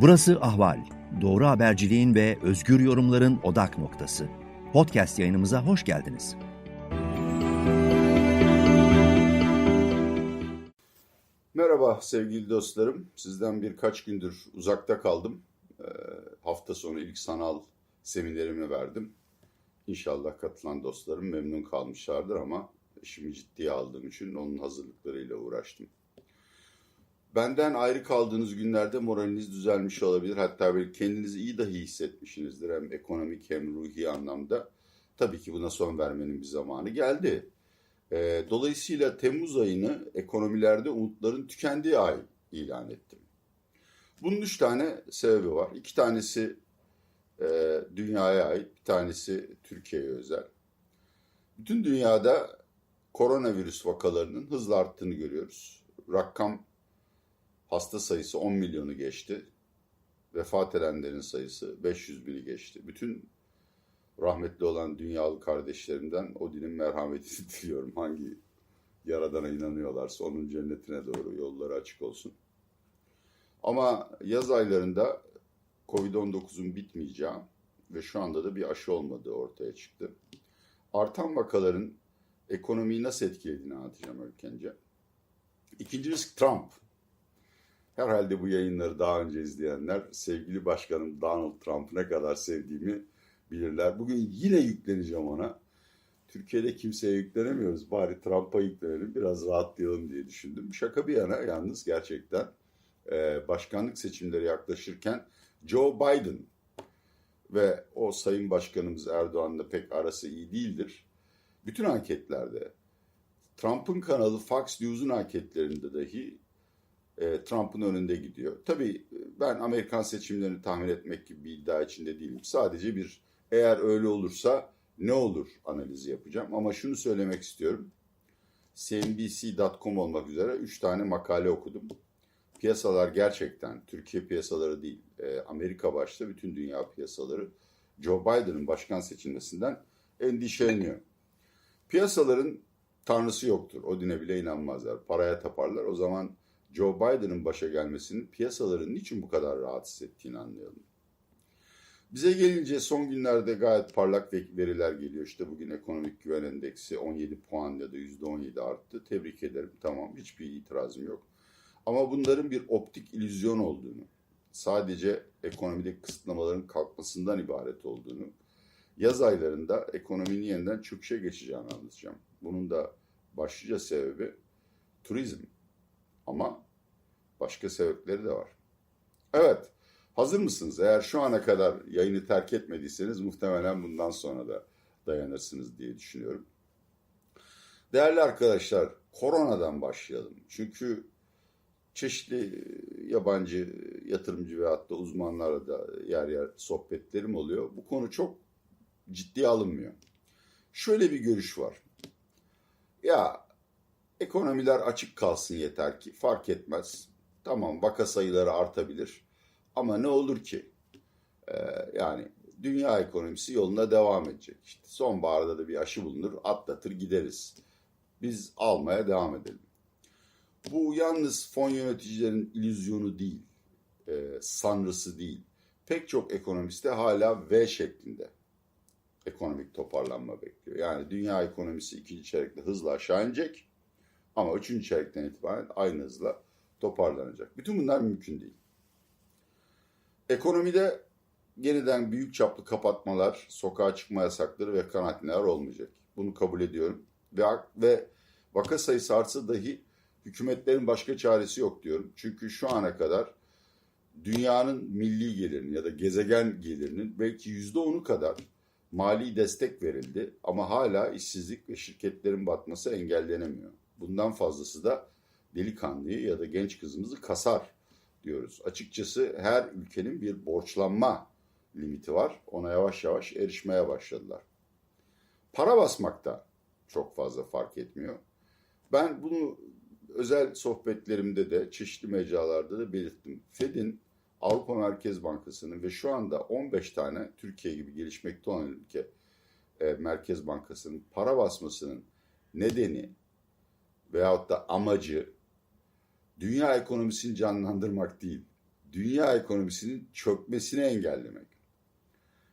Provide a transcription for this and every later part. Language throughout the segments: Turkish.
Burası Ahval. Doğru haberciliğin ve özgür yorumların odak noktası. Podcast yayınımıza hoş geldiniz. Merhaba sevgili dostlarım. Sizden birkaç gündür uzakta kaldım. Ee, hafta sonu ilk sanal seminerimi verdim. İnşallah katılan dostlarım memnun kalmışlardır ama işimi ciddiye aldığım için onun hazırlıklarıyla uğraştım. Benden ayrı kaldığınız günlerde moraliniz düzelmiş olabilir. Hatta böyle kendinizi iyi dahi hissetmişsinizdir hem ekonomik hem ruhi anlamda. Tabii ki buna son vermenin bir zamanı geldi. E, dolayısıyla Temmuz ayını ekonomilerde umutların tükendiği ay ilan ettim. Bunun üç tane sebebi var. İki tanesi e, dünyaya ait, bir tanesi Türkiye'ye özel. Bütün dünyada koronavirüs vakalarının hızla arttığını görüyoruz. Rakam hasta sayısı 10 milyonu geçti. Vefat edenlerin sayısı 500 bini geçti. Bütün rahmetli olan dünyalı kardeşlerimden Odin'in merhametini diliyorum. Hangi yaradana inanıyorlarsa onun cennetine doğru yolları açık olsun. Ama yaz aylarında Covid-19'un bitmeyeceği ve şu anda da bir aşı olmadığı ortaya çıktı. Artan vakaların ekonomiyi nasıl etkilediğini anlatacağım önce. İkinci risk Trump. Herhalde bu yayınları daha önce izleyenler sevgili başkanım Donald Trump'ı ne kadar sevdiğimi bilirler. Bugün yine yükleneceğim ona. Türkiye'de kimseye yüklenemiyoruz. Bari Trump'a yüklenelim biraz rahatlayalım diye düşündüm. Şaka bir yana yalnız gerçekten e, başkanlık seçimleri yaklaşırken Joe Biden ve o sayın başkanımız Erdoğan'la pek arası iyi değildir. Bütün anketlerde Trump'ın kanalı Fox News'un anketlerinde dahi e, Trump'ın önünde gidiyor. Tabii ben Amerikan seçimlerini tahmin etmek gibi bir iddia içinde değilim. Sadece bir eğer öyle olursa ne olur analizi yapacağım. Ama şunu söylemek istiyorum. CNBC.com olmak üzere 3 tane makale okudum. Piyasalar gerçekten, Türkiye piyasaları değil, e, Amerika başta bütün dünya piyasaları Joe Biden'ın başkan seçilmesinden endişeleniyor. Piyasaların tanrısı yoktur. O dine bile inanmazlar. Paraya taparlar. O zaman Joe Biden'ın başa gelmesinin piyasaların niçin bu kadar rahatsız ettiğini anlayalım. Bize gelince son günlerde gayet parlak veriler geliyor. İşte bugün ekonomik güven endeksi 17 puan ya da %17 arttı. Tebrik ederim. Tamam hiçbir itirazım yok. Ama bunların bir optik illüzyon olduğunu, sadece ekonomideki kısıtlamaların kalkmasından ibaret olduğunu, yaz aylarında ekonominin yeniden çöküşe geçeceğini anlatacağım. Bunun da başlıca sebebi turizm. Ama başka sebepleri de var. Evet, hazır mısınız? Eğer şu ana kadar yayını terk etmediyseniz muhtemelen bundan sonra da dayanırsınız diye düşünüyorum. Değerli arkadaşlar, koronadan başlayalım. Çünkü çeşitli yabancı yatırımcı ve hatta uzmanlarla da yer yer sohbetlerim oluyor. Bu konu çok ciddiye alınmıyor. Şöyle bir görüş var. Ya ekonomiler açık kalsın yeter ki fark etmez. Tamam vaka sayıları artabilir ama ne olur ki? Ee, yani dünya ekonomisi yoluna devam edecek. İşte sonbaharda da bir aşı bulunur atlatır gideriz. Biz almaya devam edelim. Bu yalnız fon yöneticilerin illüzyonu değil, e, sanrısı değil. Pek çok ekonomiste hala V şeklinde ekonomik toparlanma bekliyor. Yani dünya ekonomisi ikinci çeyrekte hızla aşağı inecek ama üçüncü çeyrekten itibaren aynı hızla toparlanacak. Bütün bunlar mümkün değil. Ekonomide yeniden büyük çaplı kapatmalar, sokağa çıkma yasakları ve karantineler olmayacak. Bunu kabul ediyorum. Ve, ve vaka sayısı artsa dahi hükümetlerin başka çaresi yok diyorum. Çünkü şu ana kadar dünyanın milli gelirinin ya da gezegen gelirinin belki yüzde onu kadar mali destek verildi ama hala işsizlik ve şirketlerin batması engellenemiyor. Bundan fazlası da delikanlıyı ya da genç kızımızı kasar diyoruz. Açıkçası her ülkenin bir borçlanma limiti var. Ona yavaş yavaş erişmeye başladılar. Para basmakta çok fazla fark etmiyor. Ben bunu özel sohbetlerimde de çeşitli mecralarda da belirttim. Fed'in Avrupa Merkez Bankası'nın ve şu anda 15 tane Türkiye gibi gelişmekte olan ülke e, Merkez Bankası'nın para basmasının nedeni veyahut da amacı dünya ekonomisini canlandırmak değil. dünya ekonomisinin çökmesini engellemek.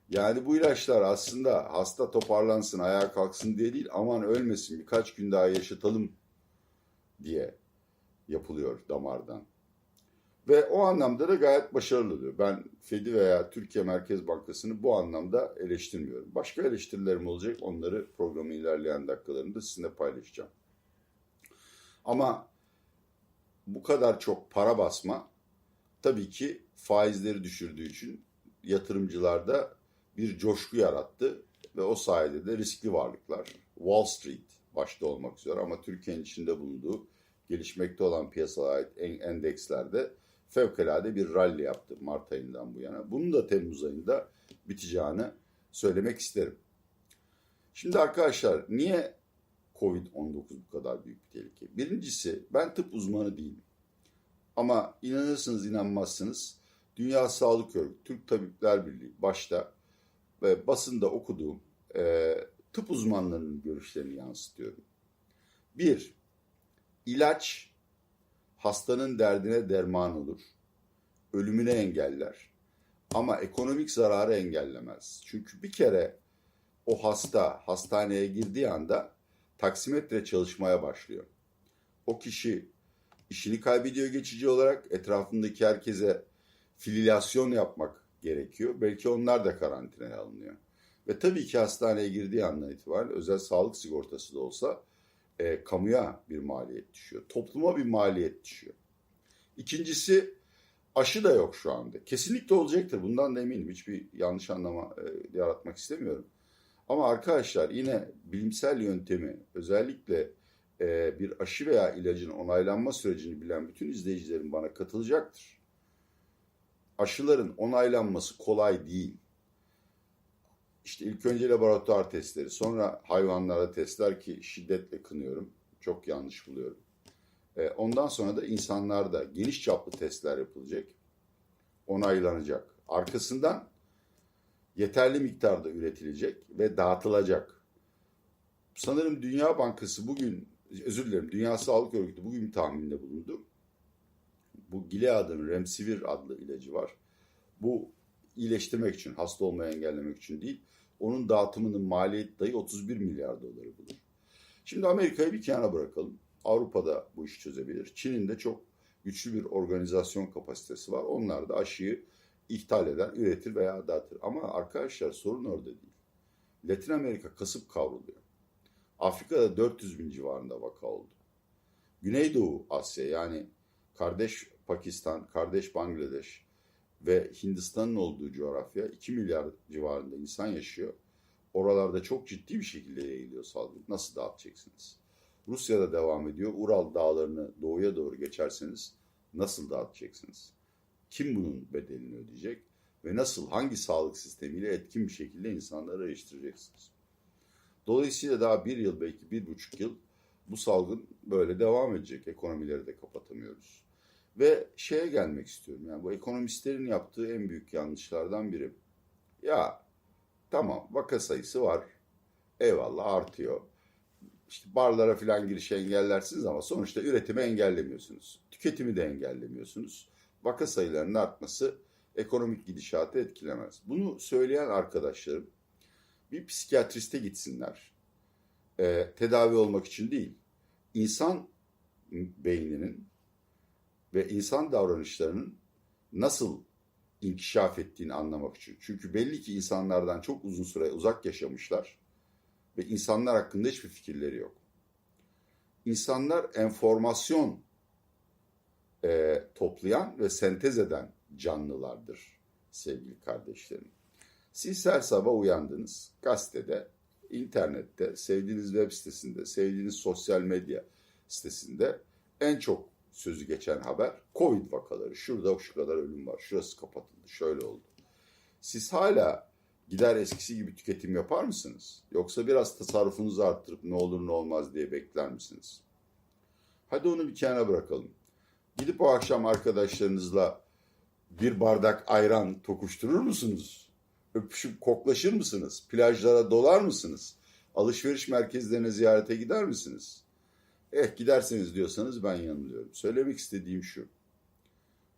Yani bu ilaçlar aslında hasta toparlansın, ayağa kalksın diye değil, aman ölmesin birkaç gün daha yaşatalım diye yapılıyor damardan. Ve o anlamda da gayet başarılı diyor. Ben Fed'i veya Türkiye Merkez Bankası'nı bu anlamda eleştirmiyorum. Başka eleştirilerim olacak. Onları programın ilerleyen dakikalarında sizinle paylaşacağım. Ama bu kadar çok para basma tabii ki faizleri düşürdüğü için yatırımcılarda bir coşku yarattı ve o sayede de riskli varlıklar Wall Street başta olmak üzere ama Türkiye'nin içinde bulunduğu gelişmekte olan piyasalara ait endekslerde fevkalade bir rally yaptı Mart ayından bu yana. Bunun da Temmuz ayında biteceğini söylemek isterim. Şimdi arkadaşlar niye Covid-19 bu kadar büyük bir tehlike? Birincisi ben tıp uzmanı değilim. Ama inanırsınız inanmazsınız Dünya Sağlık Örgütü, Türk Tabipler Birliği başta ve basında okuduğum e, tıp uzmanlarının görüşlerini yansıtıyorum. Bir, ilaç hastanın derdine derman olur, ölümüne engeller ama ekonomik zararı engellemez. Çünkü bir kere o hasta hastaneye girdiği anda taksimetre çalışmaya başlıyor. O kişi işini kaybediyor geçici olarak etrafındaki herkese fililasyon yapmak gerekiyor. Belki onlar da karantinaya alınıyor. Ve tabii ki hastaneye girdiği andan itibaren özel sağlık sigortası da olsa e, kamuya bir maliyet düşüyor. Topluma bir maliyet düşüyor. İkincisi aşı da yok şu anda. Kesinlikle olacaktır. Bundan da eminim. Hiçbir yanlış anlama e, yaratmak istemiyorum. Ama arkadaşlar yine bilimsel yöntemi özellikle e, bir aşı veya ilacın onaylanma sürecini bilen bütün izleyicilerim bana katılacaktır. Aşıların onaylanması kolay değil. İşte ilk önce laboratuvar testleri, sonra hayvanlara testler ki şiddetle kınıyorum. Çok yanlış buluyorum. E, ondan sonra da insanlarda geniş çaplı testler yapılacak. Onaylanacak. Arkasından yeterli miktarda üretilecek ve dağıtılacak. Sanırım Dünya Bankası bugün, özür dilerim Dünya Sağlık Örgütü bugün tahminde bulundu. Bu Gilead'ın Remsivir adlı ilacı var. Bu iyileştirmek için, hasta olmayı engellemek için değil, onun dağıtımının maliyet dahi 31 milyar doları bulur. Şimdi Amerika'yı bir kenara bırakalım. Avrupa'da bu işi çözebilir. Çin'in de çok güçlü bir organizasyon kapasitesi var. Onlar da aşıyı ithal eder, üretir veya dağıtır. Ama arkadaşlar sorun orada değil. Latin Amerika kasıp kavruluyor. Afrika'da 400 bin civarında vaka oldu. Güneydoğu Asya yani kardeş Pakistan, kardeş Bangladeş ve Hindistan'ın olduğu coğrafya 2 milyar civarında insan yaşıyor. Oralarda çok ciddi bir şekilde yayılıyor salgın. Nasıl dağıtacaksınız? Rusya'da devam ediyor. Ural dağlarını doğuya doğru geçerseniz nasıl dağıtacaksınız? Kim bunun bedelini ödeyecek? Ve nasıl, hangi sağlık sistemiyle etkin bir şekilde insanları eleştireceksiniz? Dolayısıyla daha bir yıl, belki bir buçuk yıl bu salgın böyle devam edecek. Ekonomileri de kapatamıyoruz. Ve şeye gelmek istiyorum. Yani bu ekonomistlerin yaptığı en büyük yanlışlardan biri. Ya tamam vaka sayısı var. Eyvallah artıyor. İşte barlara falan girişi engellersiniz ama sonuçta üretimi engellemiyorsunuz. Tüketimi de engellemiyorsunuz. Vaka sayılarının artması ekonomik gidişatı etkilemez. Bunu söyleyen arkadaşlarım bir psikiyatriste gitsinler. Ee, tedavi olmak için değil. İnsan beyninin ve insan davranışlarının nasıl inkişaf ettiğini anlamak için. Çünkü belli ki insanlardan çok uzun süre uzak yaşamışlar ve insanlar hakkında hiçbir fikirleri yok. İnsanlar enformasyon e, toplayan ve sentez eden canlılardır sevgili kardeşlerim. Siz her sabah uyandınız gazetede, internette, sevdiğiniz web sitesinde, sevdiğiniz sosyal medya sitesinde en çok sözü geçen haber Covid vakaları. Şurada şu kadar ölüm var, şurası kapatıldı, şöyle oldu. Siz hala gider eskisi gibi tüketim yapar mısınız? Yoksa biraz tasarrufunuzu arttırıp ne olur ne olmaz diye bekler misiniz? Hadi onu bir kenara bırakalım. Gidip o akşam arkadaşlarınızla bir bardak ayran tokuşturur musunuz? Öpüşüp koklaşır mısınız? Plajlara dolar mısınız? Alışveriş merkezlerine ziyarete gider misiniz? Eh giderseniz diyorsanız ben yanılıyorum. Söylemek istediğim şu.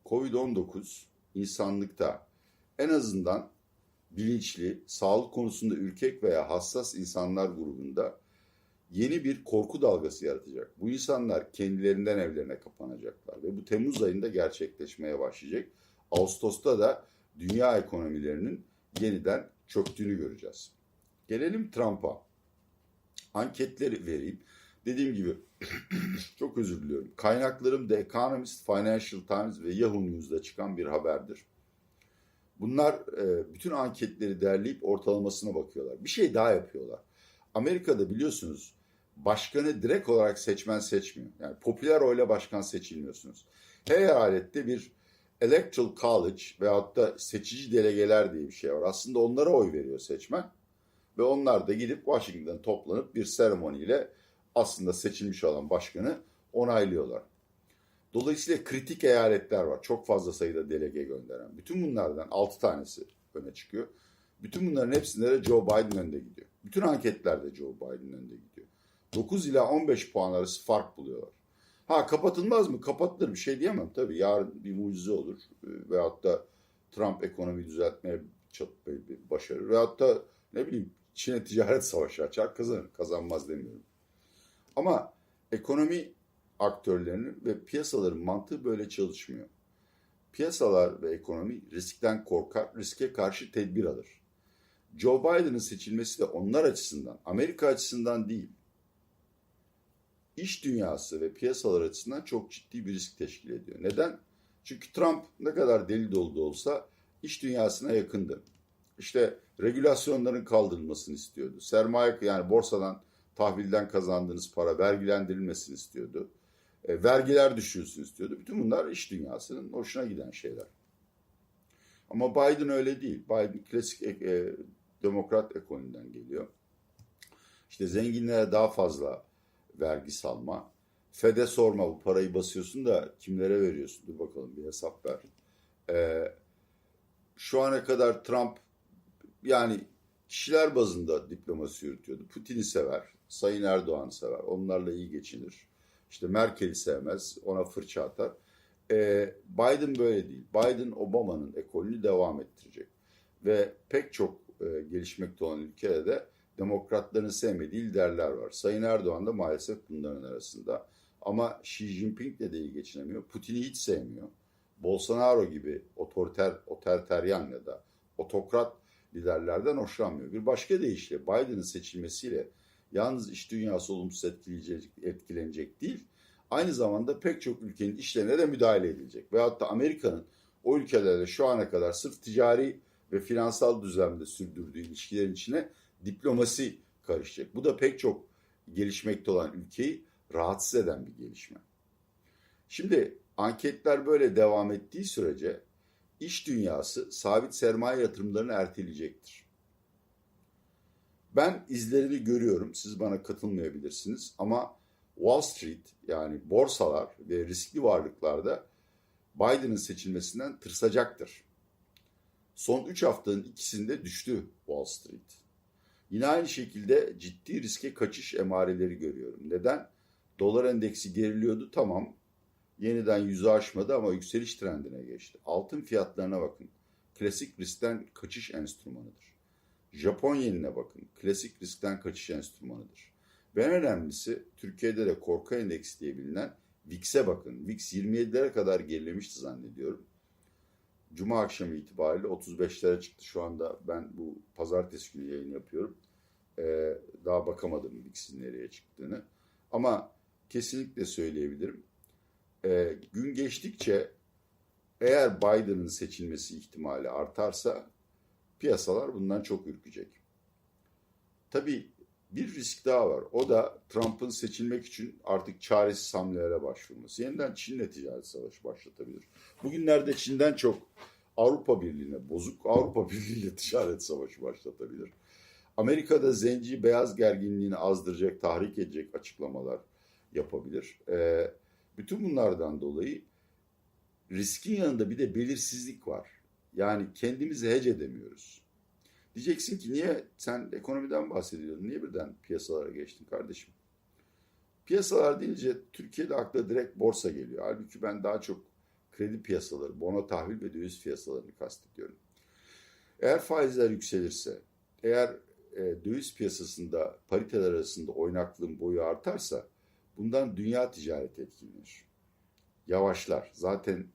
Covid-19 insanlıkta en azından bilinçli, sağlık konusunda ürkek veya hassas insanlar grubunda yeni bir korku dalgası yaratacak. Bu insanlar kendilerinden evlerine kapanacaklar ve bu Temmuz ayında gerçekleşmeye başlayacak. Ağustos'ta da dünya ekonomilerinin yeniden çöktüğünü göreceğiz. Gelelim Trump'a. Anketleri vereyim. Dediğim gibi çok özür diliyorum. Kaynaklarım The Economist, Financial Times ve Yahoo News'da çıkan bir haberdir. Bunlar e, bütün anketleri derleyip ortalamasına bakıyorlar. Bir şey daha yapıyorlar. Amerika'da biliyorsunuz başkanı direkt olarak seçmen seçmiyor. Yani popüler oyla başkan seçilmiyorsunuz. Her eyalette bir electoral college veyahut da seçici delegeler diye bir şey var. Aslında onlara oy veriyor seçmen. Ve onlar da gidip Washington'dan toplanıp bir seremoniyle aslında seçilmiş olan başkanı onaylıyorlar. Dolayısıyla kritik eyaletler var. Çok fazla sayıda delege gönderen. Bütün bunlardan 6 tanesi öne çıkıyor. Bütün bunların hepsinde de Joe Biden önde gidiyor. Bütün anketlerde Joe Biden önde gidiyor. 9 ila 15 puan arası fark buluyorlar. Ha kapatılmaz mı? Kapatılır bir şey diyemem. Tabii yarın bir mucize olur. Ee, Veyahut da Trump ekonomiyi düzeltmeye başarır. Veyahut da ne bileyim Çin'e ticaret savaşı açar kazanır. Kazanmaz demiyorum. Ama ekonomi aktörlerinin ve piyasaların mantığı böyle çalışmıyor. Piyasalar ve ekonomi riskten korkar, riske karşı tedbir alır. Joe Biden'ın seçilmesi de onlar açısından, Amerika açısından değil, iş dünyası ve piyasalar açısından çok ciddi bir risk teşkil ediyor. Neden? Çünkü Trump ne kadar deli dolu da olsa iş dünyasına yakındı. İşte regülasyonların kaldırılmasını istiyordu. Sermaye yani borsadan, tahvilden kazandığınız para vergilendirilmesini istiyordu. E, vergiler düşürsün istiyordu. Bütün bunlar iş dünyasının hoşuna giden şeyler. Ama Biden öyle değil. Biden klasik e, demokrat ekolünden geliyor. İşte zenginlere daha fazla vergi salma. FED'e sorma bu parayı basıyorsun da kimlere veriyorsun? Dur bakalım bir hesap ver. E, şu ana kadar Trump yani kişiler bazında diplomasi yürütüyordu. Putin'i sever, Sayın Erdoğan'ı sever. Onlarla iyi geçinir. İşte Merkel'i sevmez, ona fırça atar. Ee, Biden böyle değil. Biden Obama'nın ekolünü devam ettirecek. Ve pek çok e, gelişmekte olan ülkede de demokratların sevmediği liderler var. Sayın Erdoğan da maalesef bunların arasında. Ama Xi Jinping de iyi geçinemiyor. Putin'i hiç sevmiyor. Bolsonaro gibi otoriter, otoriteryan ya da otokrat liderlerden hoşlanmıyor. Bir başka deyişle Biden'ın seçilmesiyle yalnız iş dünyası olumsuz etkileyecek, etkilenecek değil, aynı zamanda pek çok ülkenin işlerine de müdahale edilecek. Veyahut da Amerika'nın o ülkelerle şu ana kadar sırf ticari ve finansal düzlemde sürdürdüğü ilişkilerin içine diplomasi karışacak. Bu da pek çok gelişmekte olan ülkeyi rahatsız eden bir gelişme. Şimdi anketler böyle devam ettiği sürece iş dünyası sabit sermaye yatırımlarını erteleyecektir. Ben izlerini görüyorum. Siz bana katılmayabilirsiniz ama Wall Street yani borsalar ve riskli varlıklarda Biden'ın seçilmesinden tırsacaktır. Son 3 haftanın ikisinde düştü Wall Street. Yine aynı şekilde ciddi riske kaçış emareleri görüyorum. Neden? Dolar endeksi geriliyordu tamam yeniden yüzü aşmadı ama yükseliş trendine geçti. Altın fiyatlarına bakın. Klasik riskten kaçış enstrümanıdır. Japon yenine bakın. Klasik riskten kaçış enstrümanıdır. Ve en önemlisi Türkiye'de de korku endeksi diye bilinen VIX'e bakın. VIX 27'lere kadar gerilemişti zannediyorum. Cuma akşamı itibariyle 35'lere çıktı. Şu anda ben bu pazartesi günü yayın yapıyorum. Ee, daha bakamadım VIX'in nereye çıktığını. Ama kesinlikle söyleyebilirim e, gün geçtikçe eğer Biden'ın seçilmesi ihtimali artarsa piyasalar bundan çok ürkecek. Tabii bir risk daha var. O da Trump'ın seçilmek için artık çaresiz hamlelere başvurması. Yeniden Çin'le ticaret savaşı başlatabilir. Bugünlerde Çin'den çok Avrupa Birliği'ne bozuk Avrupa Birliği'yle ticaret savaşı başlatabilir. Amerika'da zenci beyaz gerginliğini azdıracak, tahrik edecek açıklamalar yapabilir. Ee, bütün bunlardan dolayı riskin yanında bir de belirsizlik var. Yani kendimizi hece edemiyoruz. Diyeceksin ki niye sen ekonomiden bahsediyordun? Niye birden piyasalara geçtin kardeşim? Piyasalar deyince Türkiye'de akla direkt borsa geliyor. Halbuki ben daha çok kredi piyasaları, bono tahvil ve döviz piyasalarını kastediyorum. Eğer faizler yükselirse, eğer e, döviz piyasasında pariteler arasında oynaklığın boyu artarsa bundan dünya ticareti etkilenir. Yavaşlar. Zaten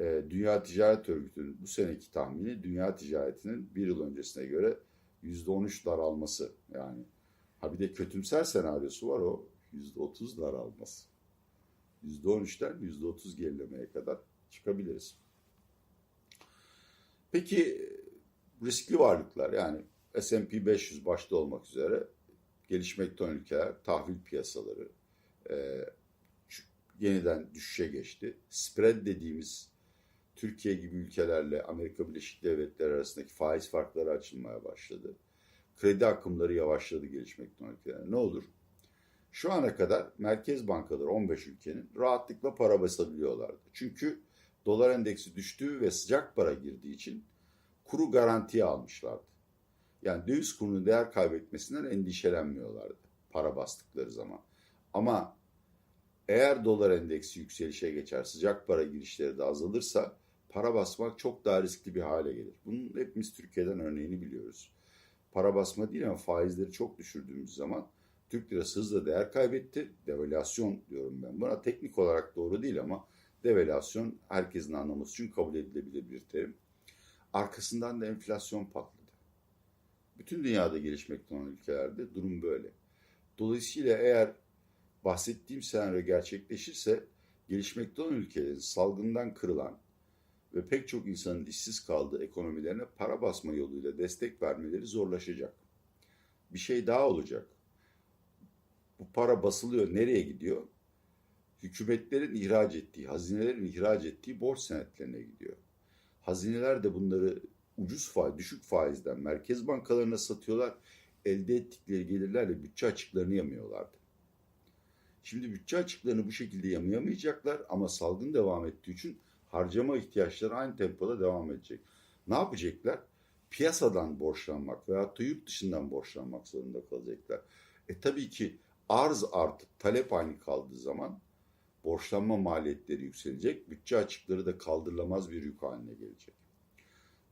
e, Dünya Ticaret Örgütü'nün bu seneki tahmini dünya ticaretinin bir yıl öncesine göre %13 daralması. Yani ha bir de kötümser senaryosu var o %30 daralması. %13'ten %30 gerilemeye kadar çıkabiliriz. Peki riskli varlıklar yani S&P 500 başta olmak üzere gelişmekte olan ülkeler tahvil piyasaları e, yeniden düşüşe geçti. Spread dediğimiz Türkiye gibi ülkelerle Amerika Birleşik Devletleri arasındaki faiz farkları açılmaya başladı. Kredi akımları yavaşladı gelişmekte olan ülkeler. Ne olur? Şu ana kadar merkez bankaları 15 ülkenin rahatlıkla para basabiliyorlardı. Çünkü dolar endeksi düştüğü ve sıcak para girdiği için kuru garantiye almışlardı. Yani döviz kurunun değer kaybetmesinden endişelenmiyorlardı para bastıkları zaman. Ama eğer dolar endeksi yükselişe geçer, sıcak para girişleri de azalırsa para basmak çok daha riskli bir hale gelir. Bunun hepimiz Türkiye'den örneğini biliyoruz. Para basma değil ama faizleri çok düşürdüğümüz zaman Türk lirası hızla değer kaybetti. Devalüasyon diyorum ben. Buna teknik olarak doğru değil ama devalüasyon herkesin anlaması için kabul edilebilir bir terim. Arkasından da enflasyon patladı. Bütün dünyada gelişmekte olan ülkelerde durum böyle. Dolayısıyla eğer bahsettiğim senaryo gerçekleşirse gelişmekte olan ülkelerin salgından kırılan ve pek çok insanın işsiz kaldığı ekonomilerine para basma yoluyla destek vermeleri zorlaşacak. Bir şey daha olacak. Bu para basılıyor, nereye gidiyor? Hükümetlerin ihraç ettiği, hazinelerin ihraç ettiği borç senetlerine gidiyor. Hazineler de bunları ucuz faiz, düşük faizden merkez bankalarına satıyorlar. Elde ettikleri gelirlerle bütçe açıklarını yamıyorlardı. Şimdi bütçe açıklarını bu şekilde yamayamayacaklar ama salgın devam ettiği için harcama ihtiyaçları aynı tempoda devam edecek. Ne yapacaklar? Piyasadan borçlanmak veyahut da yurt dışından borçlanmak zorunda kalacaklar. E tabii ki arz artıp talep aynı kaldığı zaman borçlanma maliyetleri yükselecek. Bütçe açıkları da kaldırılamaz bir yük haline gelecek.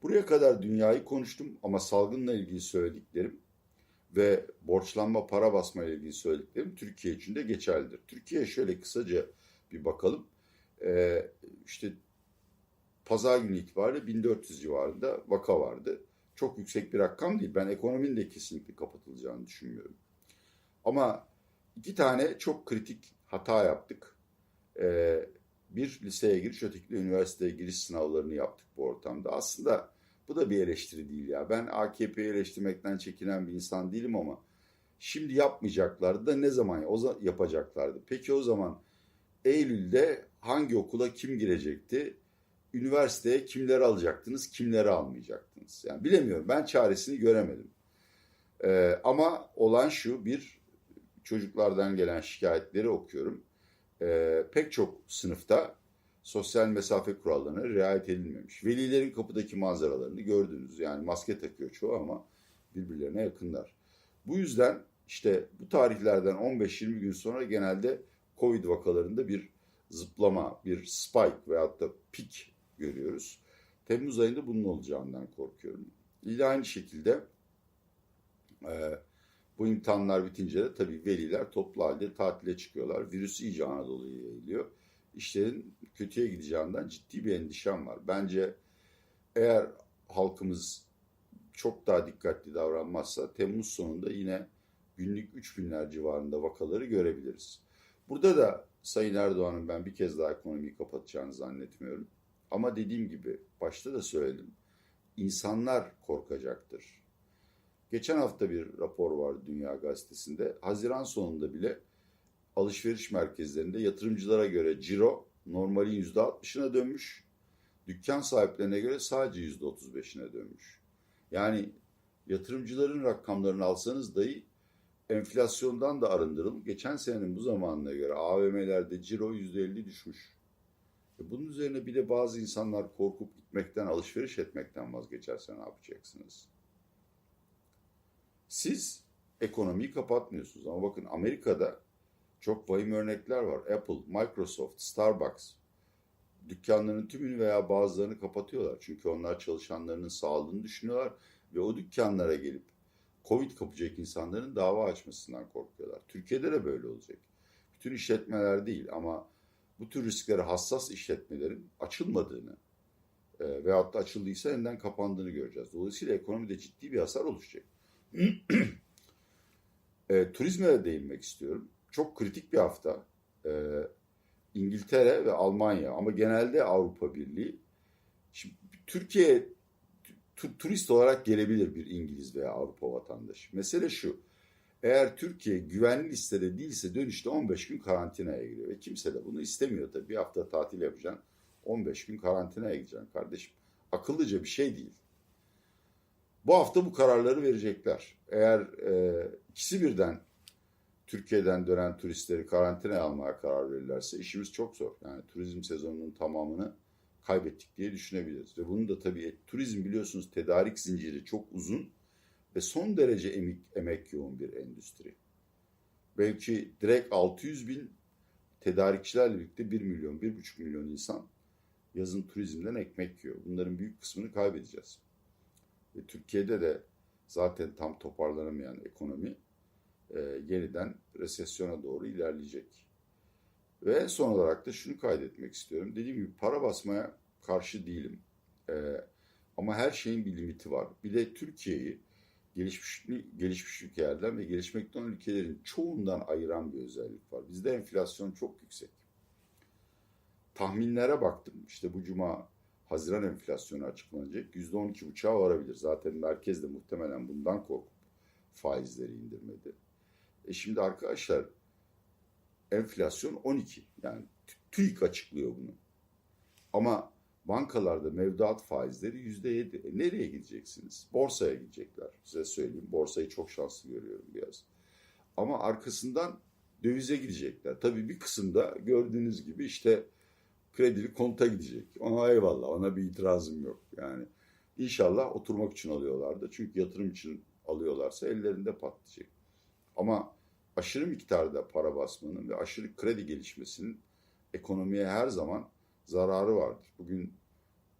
Buraya kadar dünyayı konuştum ama salgınla ilgili söylediklerim ve borçlanma para basma ile ilgili söylediklerim Türkiye için de geçerlidir. Türkiye şöyle kısaca bir bakalım. Ee, işte pazar günü itibariyle 1400 civarında vaka vardı. Çok yüksek bir rakam değil. Ben ekonominin de kesinlikle kapatılacağını düşünmüyorum. Ama iki tane çok kritik hata yaptık. Ee, bir liseye giriş, öteki üniversiteye giriş sınavlarını yaptık bu ortamda. Aslında bu da bir eleştiri değil ya. Ben AKP'yi eleştirmekten çekinen bir insan değilim ama şimdi yapmayacaklardı da ne zaman o yapacaklardı? Peki o zaman Eylül'de hangi okula kim girecekti? Üniversiteye kimleri alacaktınız, kimleri almayacaktınız? Yani bilemiyorum. Ben çaresini göremedim. Ee, ama olan şu bir çocuklardan gelen şikayetleri okuyorum. Ee, pek çok sınıfta sosyal mesafe kurallarına riayet edilmemiş. Velilerin kapıdaki manzaralarını gördünüz. Yani maske takıyor çoğu ama birbirlerine yakınlar. Bu yüzden işte bu tarihlerden 15-20 gün sonra genelde Covid vakalarında bir zıplama, bir spike veyahut da pik görüyoruz. Temmuz ayında bunun olacağından korkuyorum. Yine aynı şekilde e, bu imtihanlar bitince de tabii veliler toplu halde tatile çıkıyorlar. Virüs iyice Anadolu'ya yayılıyor işlerin kötüye gideceğinden ciddi bir endişem var. Bence eğer halkımız çok daha dikkatli davranmazsa Temmuz sonunda yine günlük 3 binler civarında vakaları görebiliriz. Burada da Sayın Erdoğan'ın ben bir kez daha ekonomiyi kapatacağını zannetmiyorum. Ama dediğim gibi başta da söyledim. İnsanlar korkacaktır. Geçen hafta bir rapor vardı Dünya Gazetesi'nde. Haziran sonunda bile alışveriş merkezlerinde yatırımcılara göre ciro normalin %60'ına dönmüş. Dükkan sahiplerine göre sadece %35'ine dönmüş. Yani yatırımcıların rakamlarını alsanız dahi enflasyondan da arındırılıp geçen senenin bu zamanına göre AVM'lerde ciro %50 düşmüş. E bunun üzerine bir de bazı insanlar korkup gitmekten, alışveriş etmekten vazgeçerse ne yapacaksınız? Siz ekonomiyi kapatmıyorsunuz ama bakın Amerika'da çok vahim örnekler var. Apple, Microsoft, Starbucks dükkanların tümünü veya bazılarını kapatıyorlar. Çünkü onlar çalışanlarının sağlığını düşünüyorlar ve o dükkanlara gelip Covid kapacak insanların dava açmasından korkuyorlar. Türkiye'de de böyle olacak. Bütün işletmeler değil ama bu tür risklere hassas işletmelerin açılmadığını e, veyahut da açıldıysa yeniden kapandığını göreceğiz. Dolayısıyla ekonomide ciddi bir hasar oluşacak. e, turizme de değinmek istiyorum. Çok kritik bir hafta. E, İngiltere ve Almanya ama genelde Avrupa Birliği. Şimdi Türkiye tu, turist olarak gelebilir bir İngiliz veya Avrupa vatandaşı. Mesele şu. Eğer Türkiye güvenli listede değilse dönüşte 15 gün karantinaya giriyor. Ve kimse de bunu istemiyor tabii. Bir hafta tatil yapacaksın. 15 gün karantinaya gideceksin kardeşim. Akıllıca bir şey değil. Bu hafta bu kararları verecekler. Eğer e, ikisi birden Türkiye'den dönen turistleri karantinaya almaya karar verirlerse işimiz çok zor. Yani turizm sezonunun tamamını kaybettik diye düşünebiliriz. Ve bunun da tabii turizm biliyorsunuz tedarik zinciri çok uzun ve son derece emek, emek yoğun bir endüstri. Belki direkt 600 bin tedarikçilerle birlikte 1 milyon, 1,5 milyon insan yazın turizmden ekmek yiyor. Bunların büyük kısmını kaybedeceğiz. Ve Türkiye'de de zaten tam toparlanamayan ekonomi e, yeniden resesyona doğru ilerleyecek. Ve son olarak da şunu kaydetmek istiyorum. Dediğim gibi para basmaya karşı değilim. E, ama her şeyin bir limiti var. Bir de Türkiye'yi gelişmiş, gelişmiş ülkelerden ve gelişmekte olan ülkelerin çoğundan ayıran bir özellik var. Bizde enflasyon çok yüksek. Tahminlere baktım. İşte bu cuma Haziran enflasyonu açıklanacak. %12,5'a varabilir. Zaten merkez de muhtemelen bundan korkup faizleri indirmedi. E şimdi arkadaşlar enflasyon 12. Yani TÜİK açıklıyor bunu. Ama bankalarda mevduat faizleri %7. E nereye gideceksiniz? Borsaya gidecekler. Size söyleyeyim. Borsayı çok şanslı görüyorum biraz. Ama arkasından dövize gidecekler. Tabii bir kısımda gördüğünüz gibi işte kredili konta gidecek. Ona eyvallah. Ona bir itirazım yok. Yani inşallah oturmak için alıyorlardı. Çünkü yatırım için alıyorlarsa ellerinde patlayacak. Ama aşırı miktarda para basmanın ve aşırı kredi gelişmesinin ekonomiye her zaman zararı vardır. Bugün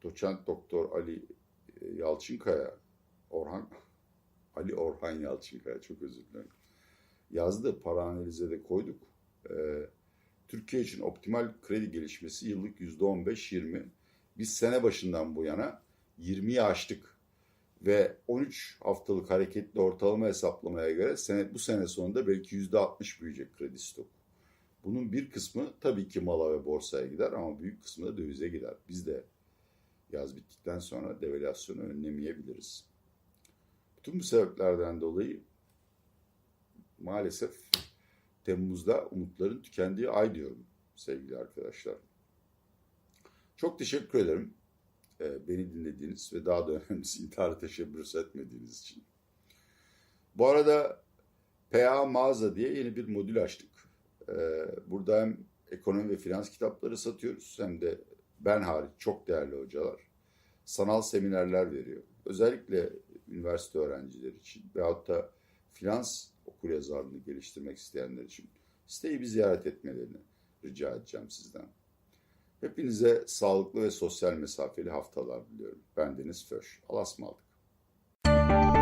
doçent doktor Ali e, Yalçınkaya, Orhan Ali Orhan Yalçınkaya çok özür dilerim. Yazdı para analize de koyduk. Ee, Türkiye için optimal kredi gelişmesi yıllık %15-20. Biz sene başından bu yana 20'yi aştık ve 13 haftalık hareketli ortalama hesaplamaya göre sene, bu sene sonunda belki %60 büyüyecek kredi stok. Bunun bir kısmı tabii ki mala ve borsaya gider ama büyük kısmı da dövize gider. Biz de yaz bittikten sonra devalüasyonu önlemeyebiliriz. Bütün bu sebeplerden dolayı maalesef Temmuz'da umutların tükendiği ay diyorum sevgili arkadaşlar. Çok teşekkür ederim e, beni dinlediğiniz ve daha da önemlisi intihara teşebbüs etmediğiniz için. Bu arada PA Mağaza diye yeni bir modül açtık. E, burada hem ekonomi ve finans kitapları satıyoruz hem de ben hariç çok değerli hocalar sanal seminerler veriyor. Özellikle üniversite öğrencileri için veyahut da finans okuryazarlığını geliştirmek isteyenler için siteyi bir ziyaret etmelerini rica edeceğim sizden. Hepinize sağlıklı ve sosyal mesafeli haftalar diliyorum. Ben Deniz Föş. Allah'a ısmarladık.